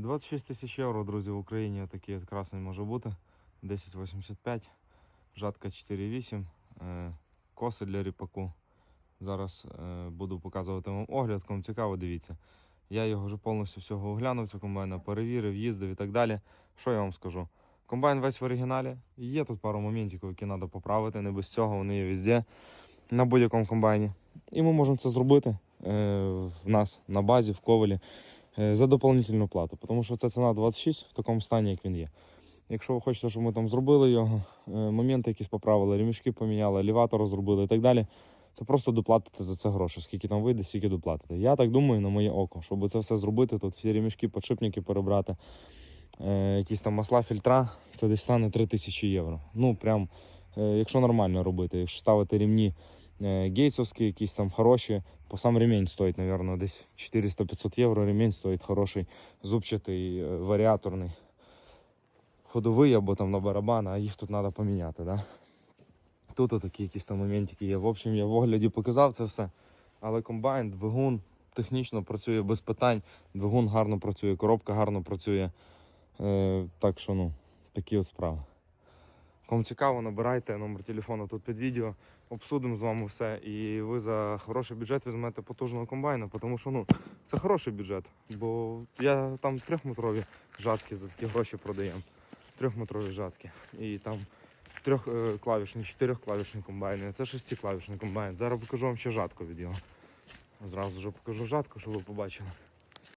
Е, 26 тисяч євро, друзі, в Україні такий красний може бути. 10,85, жатка 4,8, е, коси для ріпаку. Зараз е, буду показувати вам огляд, кому цікаво, дивіться. Я його вже повністю всього оглянув, цього комбайна, перевірив, їздив і так далі. Що я вам скажу? Комбайн весь в оригіналі. Є тут пару моментів, які треба поправити. Не без цього вони є везде на будь-якому комбайні. І ми можемо це зробити е, в нас на базі, в ковалі за дополнительну плату. Тому що це ціна 26 в такому стані, як він є. Якщо ви хочете, щоб ми там зробили його, е, моменти якісь поправили, ремішки поміняли, елеватор зробили і так далі, то просто доплатите за це гроші. Скільки там вийде, стільки доплатите. Я так думаю, на моє око, щоб це все зробити, тут всі ремішки, подшипники перебрати, е, якісь там масла, фільтра, це десь стане 3000 євро. Ну, прям, е, якщо нормально робити, якщо ставити рівні е, гейтсовські, якісь там хороші, по сам ремінь стоїть, мабуть, десь 400-500 євро. Ремінь стоїть хороший, зубчатий, е, варіаторний, ходовий або там на барабан, а їх тут треба поміняти. Да? Тут такі якісь там моментики є. В общем, я в огляді показав це все. Але комбайн, двигун технічно працює без питань. Двигун гарно працює, коробка гарно працює. Е, так що, ну, такі от справи. Кому цікаво, набирайте номер телефону тут під відео, обсудимо з вами все. І ви за хороший бюджет візьмете потужного комбайна, тому що ну, це хороший бюджет. Бо я там трьохметрові жатки за такі гроші продаємо. Трьохметрові жатки. І там трьохклавішний, чотирьохклавішний комбайн, а це шестиклавішний комбайн. Зараз покажу вам ще жатку від його. Зразу вже покажу жатку, щоб ви побачили.